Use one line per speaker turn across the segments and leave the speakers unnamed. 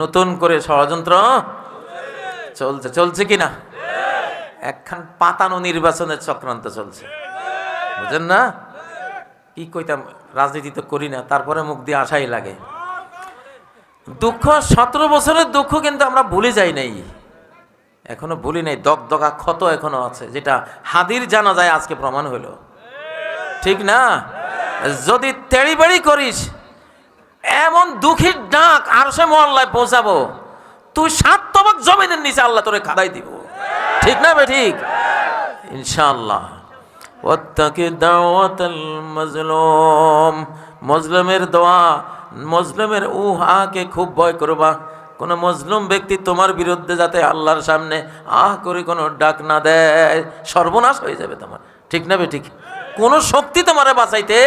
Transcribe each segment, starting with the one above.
নতুন করে ষড়যন্ত্র চলছে চলছে কি না একখান পাতানো নির্বাচনের চক্রান্ত চলছে। বুঝেন না? কি কইতাম, রাজনীতি তো করি না, তারপরে মুখ দিয়ে আশাই লাগে। দুঃখ, সতেরো বছরের দুঃখ কিন্তু আমরা ভুলে যাই নাই। এখনও ভুলি নাই, দগদগা ক্ষত এখনও আছে, যেটা হাদির জানা যায় আজকে প্রমাণ হলো। ঠিক না? যদি তেড়িবেড়ি করিস এমন দুঃখীর ডাক আর সে মহল্লায় পৌঁছাবো। তুই সাত তবক জমিনের নিচে আল্লাহ তোরে খাদাই দিব। ঠিক না বে ঠিক? ইনশাআল্লাহ। ওয়াত্তাকি দাওয়াতাল মাজলুম। মজলুমের দোয়া, মজলুমের উহাকে খুব ভয় করবা। কোনো মজলুম ব্যক্তি তোমার বিরুদ্ধে যাতে আল্লাহর সামনে আহ করে কোনো ডাক না দেয়, সর্বনাশ হয়ে যাবে তোমার। ঠিক না বে ঠিক? কোনো শক্তি তোমারে বাঁচাইতে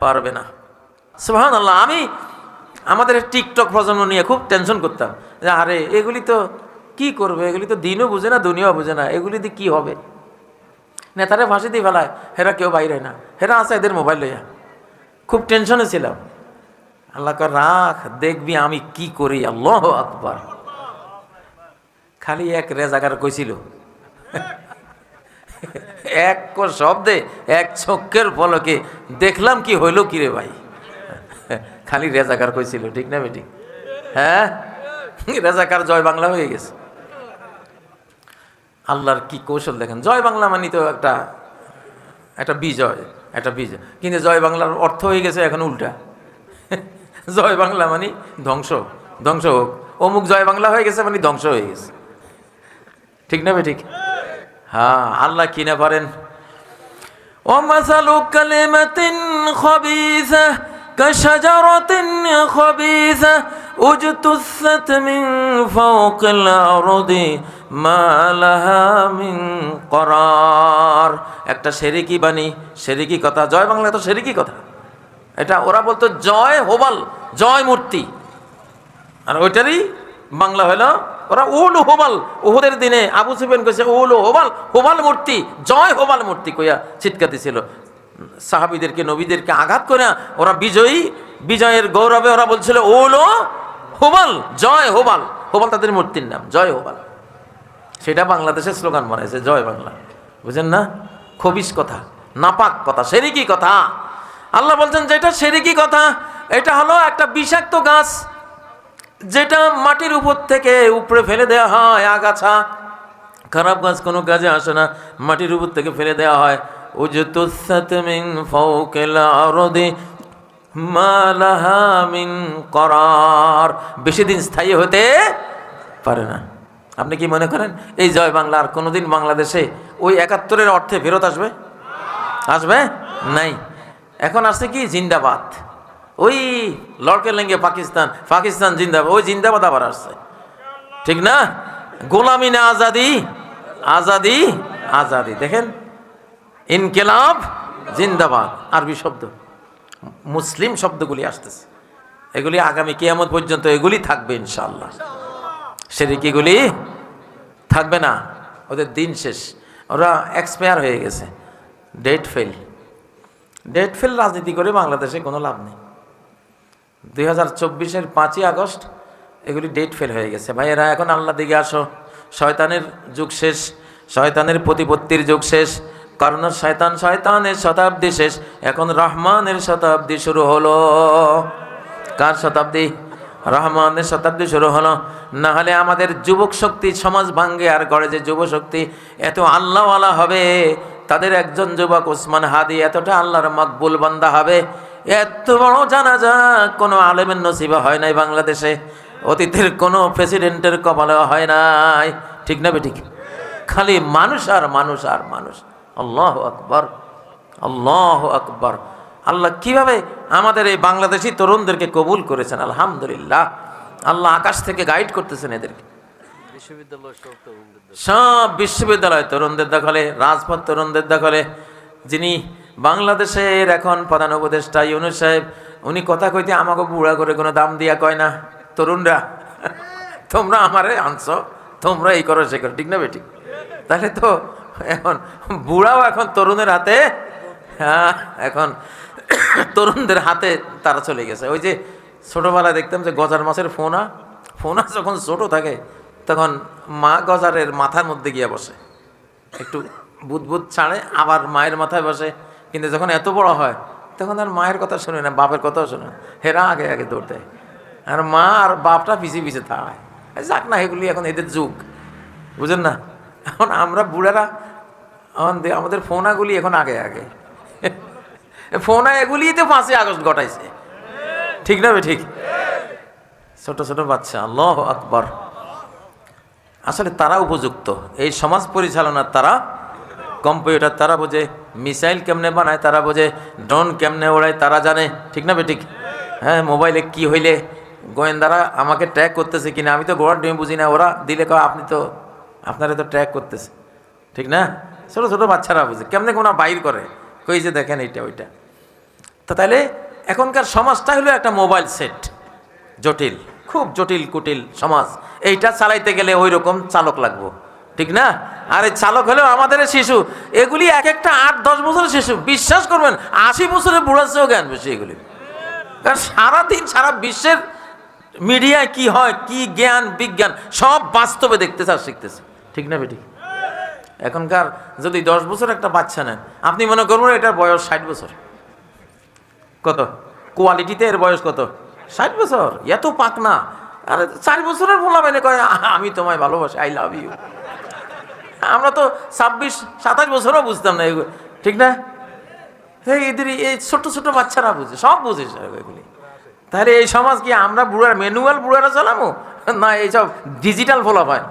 পারবে না। সুহান আল্লাহ আমি আমাদের টিকটক প্রজন্ম নিয়ে খুব টেনশন করতাম। যে আরে, এগুলি তো কি করবে? এগুলি তো দিনও বুঝে না, দুনিয়াও বুঝে না এগুলি দিয়ে কী হবে? নেতারে ফাঁসি দিয়ে ফেলায়, হেরা কেউ বাইরে না, হেরা আছে এদের মোবাইল লইয়া। খুব টেনশনে ছিলাম। আল্লাহ কর রাখ, দেখবি আমি কি করি, আল্লাহ আকবার। খালি এক রেজাগার কইছিল, এক শব্দে, এক চক্ষের পলকে দেখলাম কি হইল কি রে ভাই। খালি রেজাকার কইছিল, ঠিক না বেটি? হ্যাঁ? রেজাকার জয় বাংলা হয়ে গেছে। আল্লাহর কি কৌশল দেখেন? জয় বাংলা মানে তো একটা একটা বিজয় একটা বিজয়। কিন্তু জয় বাংলার অর্থ হয়ে গেছে এখন উল্টা। জয় বাংলা মানে ধ্বংস ধ্বংস হোক। অমুক জয় বাংলা হয়ে গেছে মানে ধ্বংস হয়ে গেছে। ঠিক না ঠিক হ্যাঁ আল্লাহ কিনে পারেন? ও মাসালু কালেমাতিন খবিসা كشجرة خبيثة اجتثت من فوق الأرض ما لها من قرار একটা সেরিকি বাণী সেরিকি কথা জয় বাংলা তো সেরিকি কথা এটা ওরা বলতো জয় হোবাল জয় মূর্তি আর ওইটারই বাংলা হলো ওরা উল হোবাল ওহদের দিনে আবু সুফিয়ান কইছে উল হোবাল হোবাল মূর্তি জয় হোবাল মূর্তি কইয়া চিৎকাতেছিল সাহাবিদেরকে, নবীদেরকে আঘাত করে ওরা বিজয়ী, বিজয়ের গৌরবে ওরা বলছিল, ওল হোবাল, জয় হোবাল। হোবাল তাদের মূর্তির নাম, জয় হোবাল। সেটা বাংলাদেশের স্লোগান বানাইছে, জয় বাংলা। বুঝেন না? খবিস কথা, নাপাক কথা, সেরিকি কথা। আল্লাহ বলছেন যেটা সেরিকি কথা, এটা হলো একটা বিষাক্ত গাছ, যেটা মাটির উপর থেকে উপরে ফেলে দেওয়া হয়, আগাছা। খারাপ গাছ কোনো কাজে আসে না, মাটির উপর থেকে ফেলে দেওয়া হয়। যে মিন ফাওকিল আরদি মা লাহা মিন করার বেশি দিন স্থায়ী হতে পারে না। আপনি কি মনে করেন, এই জয় বাংলা আর কোনোদিন বাংলাদেশে ওই একাত্তরের অর্থে ফেরত আসবে? আসবে? নাই। এখন আসছে কি? জিন্দাবাদ। ওই লড়কে লেঙ্গে পাকিস্তান পাকিস্তান জিন্দাবাদ, ওই জিন্দাবাদ আবার আসছে। ঠিক না? গোলামি না আজাদি আজাদি আজাদি। দেখেন ইনকেলাব, জিন্দাবাদ, আরবি শব্দ। মুসলিম শব্দগুলি আসতেছে। এগুলি আগামী কেয়ামত পর্যন্ত এগুলি থাকবে ইনশাল্লাহ সেদিকিগুলি থাকবে না, ওদের দিন শেষ। ওরা এক্সপায়ার হয়ে গেছে। ডেট ফেল ডেট ফেল রাজনীতি করে বাংলাদেশে কোনো লাভ নেই। দুই হাজার চব্বিশের পাঁচই আগস্ট এগুলি ডেট ফেল হয়ে গেছে। ভাই এরা এখন আল্লাহ দিকে আসো। শয়তানের যুগ শেষ, শয়তানের প্রতিপত্তির যুগ শেষ। কারণ শয়তান শয়তানের শতাব্দী শেষ। এখন রহমানের শতাব্দী শুরু হলো। কার শতাব্দী? রহমানের শতাব্দী শুরু হলো। না হলে আমাদের যুবক শক্তি সমাজ ভাঙ্গে আর গড়ে যে যুব শক্তি, এত আল্লাহওয়ালা হবে। তাদের একজন যুবক ওসমান হাদি এতটা আল্লাহর মকবুল বান্দা হবে। এত বড় জানাজা কোনো আলেমের নসিবা হয় নাই বাংলাদেশে। অতীতের কোনো প্রেসিডেন্টের কপালে হয় নাই। ঠিক না ঠিক খালি মানুষ আর মানুষ আর মানুষ। আল্লাহ আকবর আল্লাহ আকবর। আল্লাহ কীভাবে আমাদের এই বাংলাদেশি তরুণদেরকে কবুল করেছেন? আলহামদুলিল্লাহ। আল্লাহ আকাশ থেকে গাইড করতেছেন এদেরকে। সব বিশ্ববিদ্যালয় তরুণদের দখলে রাজপথ তরুণদের দখলে যিনি বাংলাদেশের এখন প্রধান উপদেষ্টা ইউনুস সাহেব উনি কথা কইতে আমাকে বুড়া করে কোনো দাম দিয়া কয় না তরুণরা তোমরা আমারে আনছো তোমরা এই করো সে করো। ঠিক না বেটি? তাহলে তো এখন বুড়াও এখন তরুণের হাতে হ্যাঁ এখন তরুণদের হাতে তারা চলে গেছে। ওই যে ছোটোবেলায় দেখতাম যে গজার মাছের ফোনা ফোনা যখন ছোট থাকে, তখন মা গজারের মাথার মধ্যে গিয়ে বসে। একটু বুদবুদ ছাড়ে, আবার মায়ের মাথায় বসে। কিন্তু যখন এত বড় হয়, তখন আর মায়ের কথা শুনে না, বাপের কথাও শুনে না। হেরা আগে আগে দৌড় দেয়। আর মা আর বাপটা পিছিয়ে পিছিয়ে থায়। যাক না, এগুলি এখন এদের যুগ। বুঝেন না? এখন আমরা বুড়ারা দে- আমাদের ফোনাগুলি এখন আগে আগে। ফোনা এগুলি তো পাঁচই আগস্ট ঘটাইছে। ঠিক না ঠিক? ছোট ছোট বাচ্চা, আল্লাহ আকবর। আসলে তারা উপযুক্ত। এই সমাজ পরিচালনার তারা, কম্পিউটার তারা বোঝে, মিসাইল কেমনে বানায় তারা বোঝে, ড্রোন কেমনে ওড়ায় তারা জানে। ঠিক না বেঠিক হ্যাঁ মোবাইলে কি হইলে গোয়েন্দারা আমাকে ট্র্যাক করতেছে কিনা, আমি তো গোড়ার ডিম বুঝি না, ওরা দিলে কয়, আপনি তো, আপনারা তো ট্র্যাক করতেছে। ঠিক না? ছোটো ছোটো বাচ্চারা বুঝে। কেমনে কোনো বাইর করে? কই যে দেখেন এইটা, ওইটা। তো তাহলে এখনকার সমাজটা হলো একটা মোবাইল সেট। জটিল, খুব জটিল কুটিল সমাজ। এইটা চালাইতে গেলে ওই রকম চালক লাগবো। ঠিক না? আর এই চালক হলেও আমাদের শিশু। এগুলি এক একটা আট, দশ বছরের শিশু। বিশ্বাস করবেন, আশি বছরের বুড়াচ্ছেও জ্ঞান বেশি এগুলি। কারণ সারাদিন, সারা বিশ্বের মিডিয়ায় কি হয়, কি জ্ঞান, বিজ্ঞান, সব বাস্তবে দেখতেছে আর শিখতেছে। ঠিক না বেটি? এখনকার যদি দশ বছর একটা বাচ্চা নেন আপনি মনে করবেন এটার বয়স ষাট বছর। কত? কোয়ালিটিতে এর বয়স কত? ষাট বছর। এত পাক না আরে চার বছরের বলা মানে কয় "আ, আমি তোমায় ভালোবাসি আই লাভ ইউ আমরা তো ছাব্বিশ সাতাশ বছরও বুঝতাম না এগুলো। ঠিক না? এদের এই ছোট ছোট বাচ্চারা বুঝে সব বুঝে এগুলি। তাহলে এই সমাজ কি আমরা বুড়ার ম্যানুয়াল বুড়ারা চালাবো না এইসব ডিজিটাল ফলাফল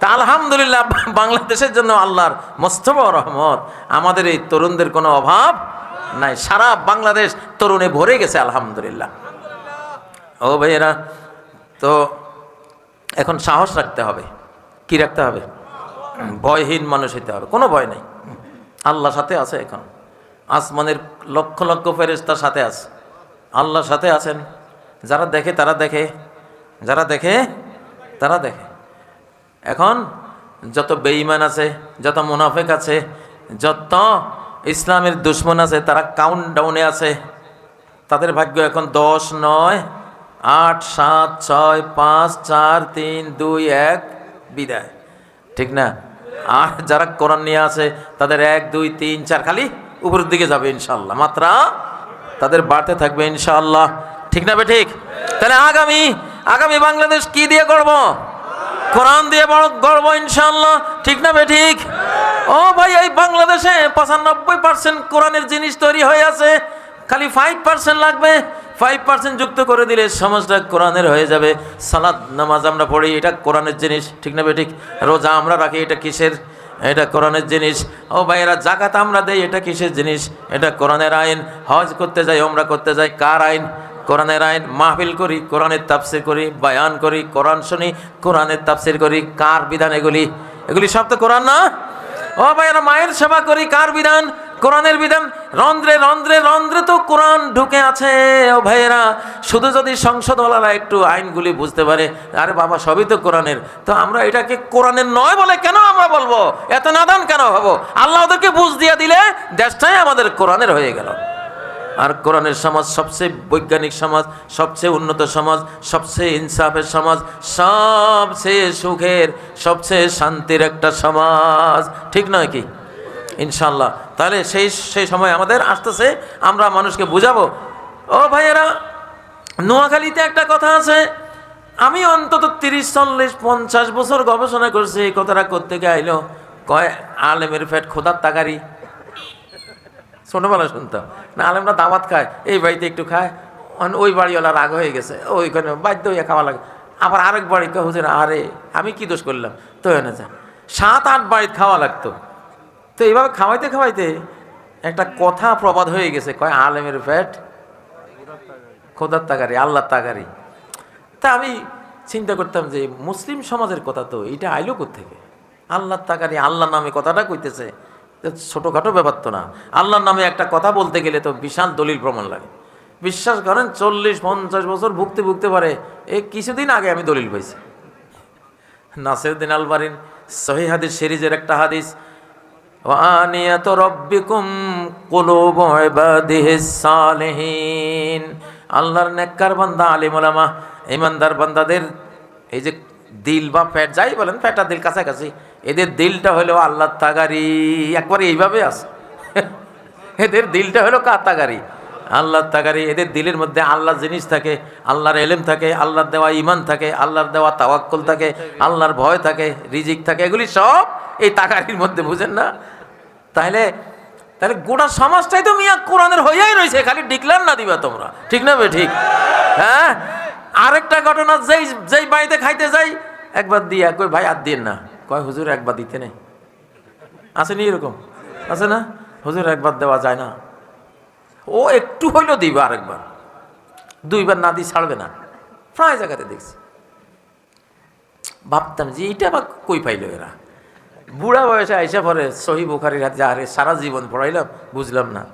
তা আলহামদুলিল্লাহ, বাংলাদেশের জন্য আল্লাহর মস্তব রহমত। আমাদের এই তরুণদের কোনো অভাব নাই। সারা বাংলাদেশ তরুণে ভরে গেছে, আলহামদুলিল্লাহ। ও ভাইয়েরা, তো এখন সাহস রাখতে হবে। কি রাখতে হবে? ভয়হীন মানুষ হইতে হবে। কোনো ভয় নেই। আল্লাহ সাথে আছে এখন। আসমানের লক্ষ লক্ষ ফেরেস্তার সাথে আছে। আল্লাহর সাথে আছেন। যারা দেখে, তারা দেখে। যারা দেখে, তারা দেখে। এখন যত বেঈমান আছে, যত মুনাফেক আছে, যত ইসলামের দুশ্মন আছে, তারা কাউন্ট ডাউনে আছে। তাদের ভাগ্য এখন দশ, নয়, আট, সাত, ছয়, পাঁচ, চার, তিন, দুই, এক, বিদায়। ঠিক না? আর যারা কোরআন নিয়ে আছে, তাদের এক, দুই, তিন, চার, খালি উপরের দিকে যাবে ইনশাল্লাহ মাত্রা তাদের বাড়তে থাকবে ইনশাল্লাহ ঠিক না বে ঠিক? তাহলে আগামী আগামী বাংলাদেশ কি দিয়ে করব কোরআন দিয়ে বড় গর্ব ইনশাল্লাহ ঠিক না ঠিক? ও ভাই, এই বাংলাদেশে পঁচানব্বই পার্সেন্ট কোরআনের জিনিস তৈরি হয়ে আছে। খালি ফাইভ পার্সেন্ট লাগবে। ফাইভ পার্সেন্ট যুক্ত করে দিলে সমাজটা কোরআনের হয়ে যাবে। সালাদ, নামাজ আমরা পড়ি, এটা কোরআনের জিনিস। ঠিক না ঠিক? রোজা আমরা রাখি, এটা কিসের? এটা কোরআনের জিনিস। ও ভাইয়েরা, জাকাত আমরা দেই, এটা কিসের জিনিস? এটা কোরআনের আইন। হজ করতে যাই আমরা করতে যাই, কার আইন? কোরআনের আইন মাহফিল করি কোরআনের তাফসির করি, বায়ান করি, কোরআন শুনি কোরআনের তাফসির করি, কার বিধান এগুলি? এগুলি সব তো কোরআন না? ও ভাইয়েরা, মায়ের সেবা করি, কার বিধান? কোরআনের বিধান। রন্ধ্রে রন্ধ্রে রন্ধ্রে তো কোরআন ঢুকে আছে, ও ভাইয়েরা। শুধু যদি সংসদওয়ালারা একটু আইনগুলি বুঝতে পারে, আরে বাবা, সবই তো কোরআনের। তো আমরা এটাকে কোরআনের নয় বলে কেন আমরা বলব? এত নাদান কেন হব? আল্লাহ ওদেরকে বুঝ দিয়ে দিলে দেশটাই আমাদের কোরআনের হয়ে গেল। আর কোরআনের সমাজ সবচেয়ে বৈজ্ঞানিক সমাজ, সবচেয়ে উন্নত সমাজ, সবচেয়ে ইনসাফের সমাজ, সবচেয়ে সুখের, সবচেয়ে শান্তির একটা সমাজ। ঠিক নয় কি? ইনশাল্লাহ তাহলে সেই সেই সময় আমাদের আসতেছে, আমরা মানুষকে বুঝাবো। ও ভাইয়েরা, নোয়াখালীতে একটা কথা আছে। আমি অন্তত তিরিশ, চল্লিশ, পঞ্চাশ বছর গবেষণা করছি, এই কথাটা করতে আইলো। কয় আলেমের ফ্যাট খোদার তাগারি ছোটবেলা শুনতাম। না, আলেমরা দাওয়াত খায়, এই বাড়িতে একটু খায় ওই বাড়িওয়ালা রাগ হয়ে গেছে, ওইখানে বাধ্য হয়ে খাওয়া লাগে। আবার আরেক বাড়ি হুজুর, আরে, আমি কি দোষ করলাম? তো এনে যা। সাত, আট বাড়িতে খাওয়া লাগতো। তো এইভাবে খাওয়াইতে খাওয়াইতে একটা কথা প্রবাদ হয়ে গেছে, কয়, আলেমের ফ্যাট খোদার তাগারি, আল্লাহর তাগারি। তা আমি চিন্তা করতাম যে, মুসলিম সমাজের কথা তো, এটা আইলো থেকে আল্লাহর তাকারি আল্লাহ নামে কথাটা কইতেছে। ছোটোখাটো ব্যাপার তো না। আল্লাহর নামে একটা কথা বলতে গেলে তো বিশাল দলিল প্রমাণ লাগে। বিশ্বাস করেন, চল্লিশ, পঞ্চাশ বছর ভুগতে ভুগতে পারে। এই কিছুদিন আগে আমি দলিল পাইছি। নাসিরুদ্দিন আলবারিন সহি হাদিস সিরিজের একটা হাদিস আল্লাহর নেককার বান্দা আলিমুলামা ইমানদার বান্দাদের এই যে দিল বা ফ্যাট, যাই বলেন ফ্যাটা দিল কাছাকাছি। এদের দিলটা হলো আল্লাহর তাগারি। একবারে এইভাবে আছে। এদের দিলটা হলো কাতাগারি আল্লাহর তাগারি। এদের দিলের মধ্যে আল্লাহর জিনিস থাকে, আল্লাহর এলেম থাকে, আল্লাহর দেওয়া ইমান থাকে, আল্লাহর দেওয়া তাওয়াক্কল থাকে, আল্লাহর ভয় থাকে, রিজিক থাকে, এগুলি সব এই তাগারির মধ্যে, বুঝেন না? তাহলে তাহলে গোটা সমাজটাই তো মিয়া কোরআনের হইয়াই রয়েছে, খালি ডিক্লার না দিবা তোমরা। ঠিক না বে, ঠিক? হ্যাঁ? আরেকটা ঘটনা, যেই যেই বাড়িতে খাইতে যাই, একবার দিয়া কই, ভাই, আর দিন না। কয়, হুজুর একবার দিতে নেই? আসেনি এরকম। আছে না? হুজুর একবার দেওয়া যায় না। ও একটু হইল দিবে আরেকবার। দুইবার না দিয়ে ছাড়বে না। প্রায় জায়গাতে দেখছি। ভাবতাম যে এইটা আবার কই পাইল এরা? বুড়া বয়সে আইসা পরে সহি বুখারির হাতে আরে সারা জীবন পড়াইলাম, বুঝলাম না।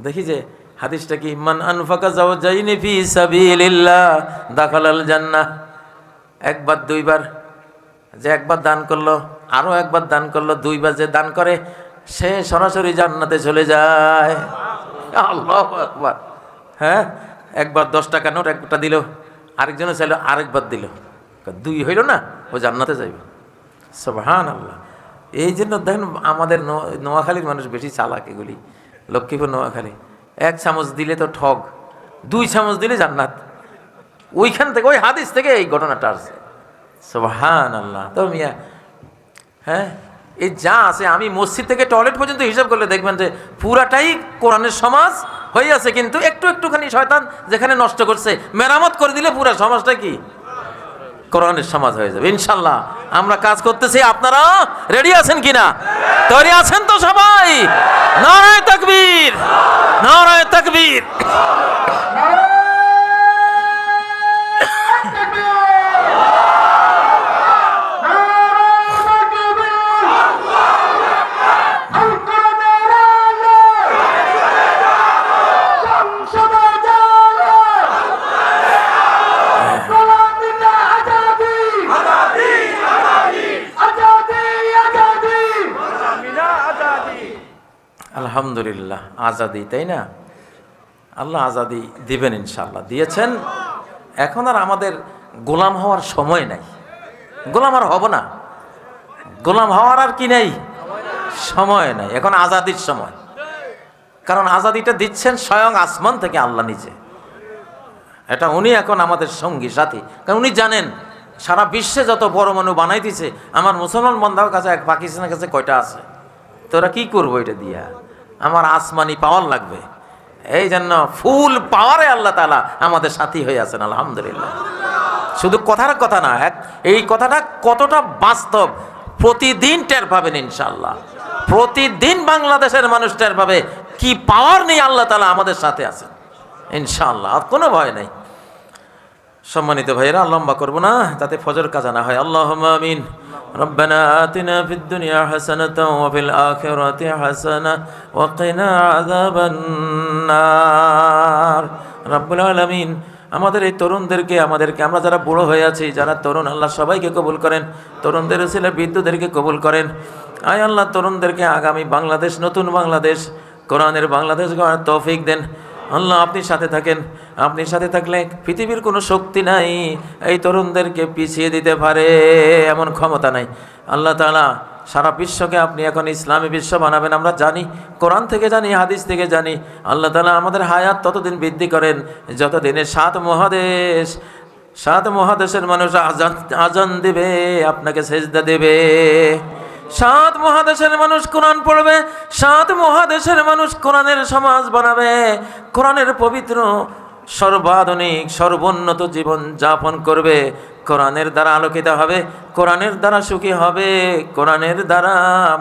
দেখি যে হাদিসটা কি, মান আনফাকা যাও যাইনি ফি সাবিলিল্লাহ, দাখালাল জান্নাহ। একবার দুইবার। যে একবার দান করল, আরও একবার দান করল, দুইবার যে দান করে, সে সরাসরি জান্নাতে চলে যায়। আল্লাহ একবার হ্যাঁ? একবার দশ টাকা নোট একটা দিল, আরেকজনে চাইলো, আরেকবার দিল। দুই হইল না, ও জান্নাতে যাইবে। সোহান আল্লাহ এই জন্য দেখেন আমাদের নোয়াখালীর মানুষ বেশি চালাক এগুলি। লক্ষ্মীপুর, নোয়াখালী। এক চামচ দিলে তো ঠগ, দুই চামচ দিলে জান্নাত। ওইখান থেকে, ওই হাদিস থেকে এই ঘটনাটা আসছে। সোহান আল্লাহ তো মিয়া হ্যাঁ? এই যা আছে, আমি মসজিদ থেকে টয়লেট পর্যন্ত হিসাব করলে দেখবেন যে পুরাটাই কোরআনের সমাজ হয়ে আছে, কিন্তু একটু একটুখানি শয়তান যেখানে নষ্ট করছে, মেরামত করে দিলে পুরা সমাজটা কি? কোরআনের সমাজ হয়ে যাবে। ইনশাল্লাহ, আমরা কাজ করতেছি, আপনারা রেডি আছেন কিনা? তৈরি আছেন তো সবাই? নারায় তাকবীর নারায় তাকবীর। আলহামদুলিল্লাহ, আজাদি, তাই না? আল্লাহ আজাদি দিবেন ইনশাল্লাহ দিয়েছেন। এখন আর আমাদের গোলাম হওয়ার সময় নাই। গোলাম আর হব না। গোলাম হওয়ার আর কি নেই? সময় নাই। এখন আজাদির সময়। কারণ আজাদিটা দিচ্ছেন স্বয়ং আসমান থেকে আল্লাহ নিজে। এটা উনি এখন আমাদের সঙ্গী, সাথী। কারণ উনি জানেন, সারা বিশ্বে যত বড় বানাই দিছে, আমার মুসলমান বন্ধার কাছে, এক পাকিস্তানের কাছে কয়টা আছে? তোরা কি করব এটা দিয়া? আমার আসমানি পাওয়ার লাগবে। এই জন্য ফুল পাওয়ারে আল্লাহ তালা আমাদের সাথী হয়ে আছেন, আলহামদুলিল্লাহ। শুধু কথার কথা না, এক, এই কথাটা কতটা বাস্তব, প্রতিদিন টের পাবেন ইনশাল্লাহ প্রতিদিন বাংলাদেশের মানুষ টের পাবে কি পাওয়ার নেই আল্লাহ তালা আমাদের সাথে আছেন ইনশাল্লাহ আর কোনো ভয় নেই। সম্মানিত ভাইয়েরা লম্বা করবো না তাতে ফজর কাজা না হয় আল্লাহ আমিন ربنا آتنا في الدنيا حسنة وفي الآخرة حسنة وقنا عذاب النار رب العالمين আমাদের এই তরুণদেরকে আমাদেরকে আমরা যারা বুড়ো হয়ে আছি যারা তরুণ আল্লাহ সবাইকে কবুল করেন তরুণদের ছেলে বৃদ্ধদেরকে কবুল করেন আয় আল্লাহ তরুণদেরকে আগামী বাংলাদেশ নতুন বাংলাদেশ কোরআনের বাংলাদেশ গড়ার তৌফিক দেন আল্লাহ, আপনি সাথে থাকেন। আপনি সাথে থাকলে পৃথিবীর কোনো শক্তি নাই। এই তরুণদেরকে পিছিয়ে দিতে পারে এমন ক্ষমতা নাই। আল্লাহ তালা সারা বিশ্বকে আপনি এখন ইসলামী বিশ্ব বানাবেন, আমরা জানি, কোরআন থেকে জানি, হাদিস থেকে জানি। আল্লাহ তাআলা আমাদের হায়াত ততদিন বৃদ্ধি করেন যতদিনে সাত মহাদেশ, সাত মহাদেশের মানুষ আজান আজান দেবে, আপনাকে সেজদা দেবে। সাত মহাদেশের মানুষ কোরআন পড়বে, সাত মহাদেশের মানুষ কোরআনের সমাজ বানাবে, কোরআনের পবিত্র, সর্বাধুনিক, সর্বোন্নত জীবন যাপন করবে। কোরআনের দ্বারা আলোকিত হবে, কোরআনের দ্বারা সুখী হবে, কোরআনের দ্বারা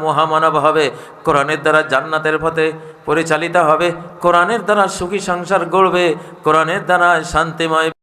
মহামানব হবে, কোরআনের দ্বারা জান্নাতের পথে পরিচালিত হবে, কোরআনের দ্বারা সুখী সংসার গড়বে, কোরআনের দ্বারা শান্তিময়